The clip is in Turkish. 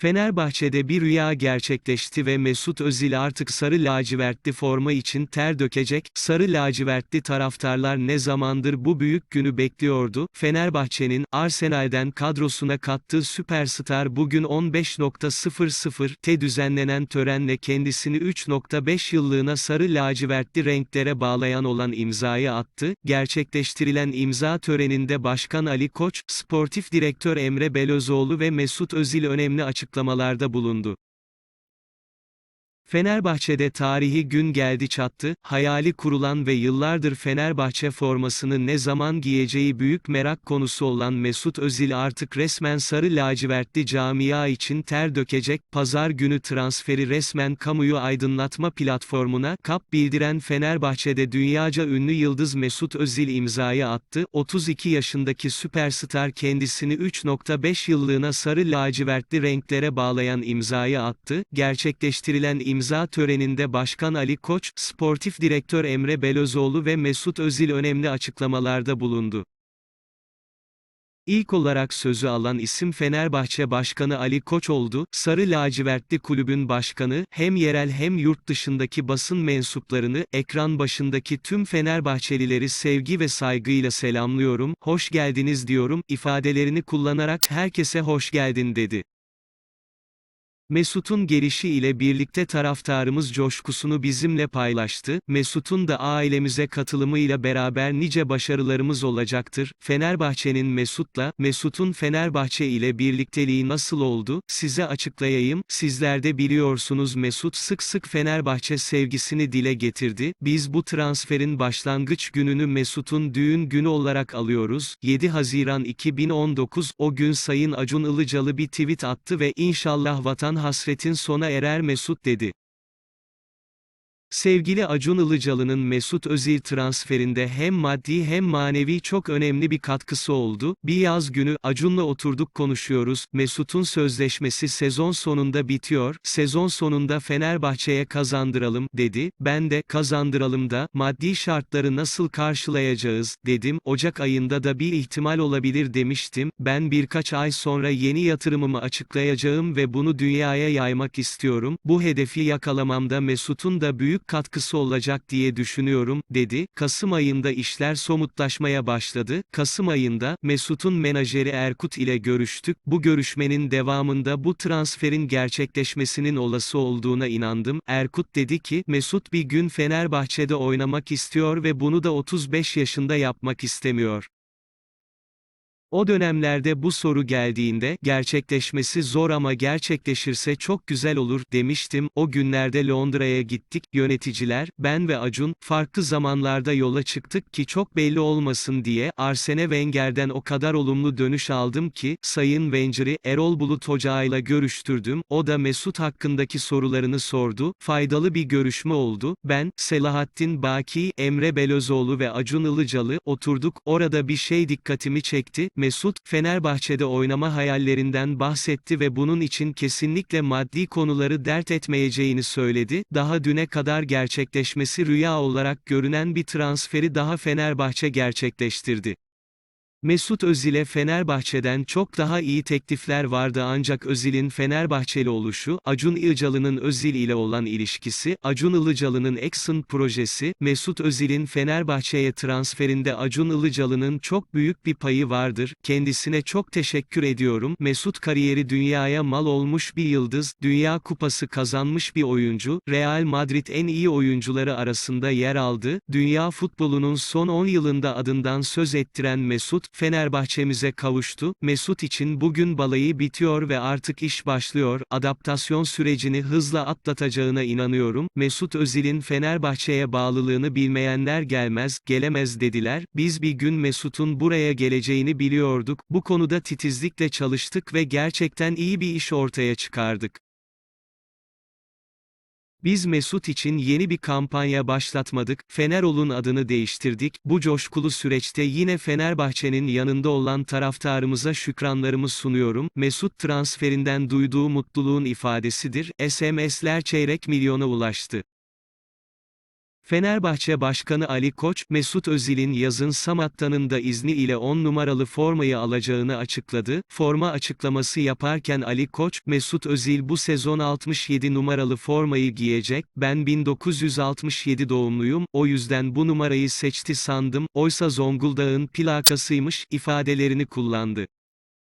Fenerbahçe'de bir rüya gerçekleşti ve Mesut Özil artık sarı lacivertli forma için ter dökecek, sarı lacivertli taraftarlar ne zamandır bu büyük günü bekliyordu, Fenerbahçe'nin, Arsenal'den kadrosuna kattığı süperstar bugün 15.00'te düzenlenen törenle kendisini 3.5 yıllığına sarı lacivertli renklere bağlayan olan imzayı attı, gerçekleştirilen imza töreninde Başkan Ali Koç, Sportif Direktör Emre Belözoğlu ve Mesut Özil önemli açıklamalarda bulundu. Fenerbahçe'de tarihi gün geldi çattı, hayali kurulan ve yıllardır Fenerbahçe formasını ne zaman giyeceği büyük merak konusu olan Mesut Özil artık resmen sarı lacivertli camia için ter dökecek, pazar günü transferi resmen kamuyu aydınlatma platformuna, kap bildiren Fenerbahçe'de dünyaca ünlü yıldız Mesut Özil imzayı attı, 32 yaşındaki süperstar kendisini 3.5 yıllığına sarı lacivertli renklere bağlayan imzayı attı, gerçekleştirilen imza töreninde Başkan Ali Koç, Sportif Direktör Emre Belözoğlu ve Mesut Özil önemli açıklamalarda bulundu. İlk olarak sözü alan isim Fenerbahçe Başkanı Ali Koç oldu, Sarı Lacivertli kulübün başkanı, hem yerel hem yurt dışındaki basın mensuplarını, ekran başındaki tüm Fenerbahçelileri sevgi ve saygıyla selamlıyorum, hoş geldiniz diyorum, ifadelerini kullanarak herkese hoş geldin dedi. Mesut'un gelişi ile birlikte taraftarımız coşkusunu bizimle paylaştı, Mesut'un da ailemize katılımıyla beraber nice başarılarımız olacaktır. Fenerbahçe'nin Mesut'la, Mesut'un Fenerbahçe ile birlikteliği nasıl oldu, size açıklayayım, sizler de biliyorsunuz Mesut sık sık Fenerbahçe sevgisini dile getirdi, biz bu transferin başlangıç gününü Mesut'un düğün günü olarak alıyoruz, 7 Haziran 2019, o gün Sayın Acun Ilıcalı bir tweet attı ve inşallah vatan hasretin sona erer Mesut dedi. Sevgili Acun Ilıcalı'nın Mesut Özil transferinde hem maddi hem manevi çok önemli bir katkısı oldu. Bir yaz günü Acun'la oturduk konuşuyoruz. Mesut'un sözleşmesi sezon sonunda bitiyor. Sezon sonunda Fenerbahçe'ye kazandıralım dedi. Ben de kazandıralım da maddi şartları nasıl karşılayacağız dedim. Ocak ayında da bir ihtimal olabilir demiştim. Ben birkaç ay sonra yeni yatırımımı açıklayacağım ve bunu dünyaya yaymak istiyorum. Bu hedefi yakalamamda Mesut'un da büyük katkısı olacak diye düşünüyorum, dedi. Kasım ayında işler somutlaşmaya başladı. Kasım ayında, Mesut'un menajeri Erkut ile görüştük. Bu görüşmenin devamında bu transferin gerçekleşmesinin olası olduğuna inandım. Erkut dedi ki, Mesut bir gün Fenerbahçe'de oynamak istiyor ve bunu da 35 yaşında yapmak istemiyor. O dönemlerde bu soru geldiğinde, gerçekleşmesi zor ama gerçekleşirse çok güzel olur, demiştim. O günlerde Londra'ya gittik, yöneticiler, ben ve Acun, farklı zamanlarda yola çıktık ki çok belli olmasın diye, Arsene Wenger'den o kadar olumlu dönüş aldım ki, Sayın Wenger'i, Erol Bulut Hoca'yla görüştürdüm, o da Mesut hakkındaki sorularını sordu, faydalı bir görüşme oldu, ben, Selahattin Baki, Emre Belözoğlu ve Acun Ilıcalı, oturduk, orada bir şey dikkatimi çekti, Mesut, Fenerbahçe'de oynama hayallerinden bahsetti ve bunun için kesinlikle maddi konuları dert etmeyeceğini söyledi, daha düne kadar gerçekleşmesi rüya olarak görünen bir transferi daha Fenerbahçe gerçekleştirdi. Mesut Özil'e Fenerbahçe'den çok daha iyi teklifler vardı ancak Özil'in Fenerbahçeli oluşu, Acun Ilıcalı'nın Özil ile olan ilişkisi, Acun Ilıcalı'nın Exxon projesi, Mesut Özil'in Fenerbahçe'ye transferinde Acun Ilıcalı'nın çok büyük bir payı vardır, kendisine çok teşekkür ediyorum, Mesut kariyeri dünyaya mal olmuş bir yıldız, Dünya Kupası kazanmış bir oyuncu, Real Madrid en iyi oyuncuları arasında yer aldı, dünya futbolunun son 10 yılında adından söz ettiren Mesut, Fenerbahçemize kavuştu, Mesut için bugün balayı bitiyor ve artık iş başlıyor, adaptasyon sürecini hızla atlatacağına inanıyorum, Mesut Özil'in Fenerbahçe'ye bağlılığını bilmeyenler gelmez, gelemez dediler, biz bir gün Mesut'un buraya geleceğini biliyorduk, bu konuda titizlikle çalıştık ve gerçekten iyi bir iş ortaya çıkardık. Biz Mesut için yeni bir kampanya başlatmadık, Fenerol'un adını değiştirdik. Bu coşkulu süreçte yine Fenerbahçe'nin yanında olan taraftarımıza şükranlarımı sunuyorum. Mesut transferinden duyduğu mutluluğun ifadesidir. SMS'ler çeyrek milyona ulaştı. Fenerbahçe Başkanı Ali Koç, Mesut Özil'in yazın Samatta'nın da izni ile 10 numaralı formayı alacağını açıkladı. Forma açıklaması yaparken Ali Koç, Mesut Özil bu sezon 67 numaralı formayı giyecek, ben 1967 doğumluyum, o yüzden bu numarayı seçti sandım, oysa Zonguldak'ın plakasıymış, ifadelerini kullandı.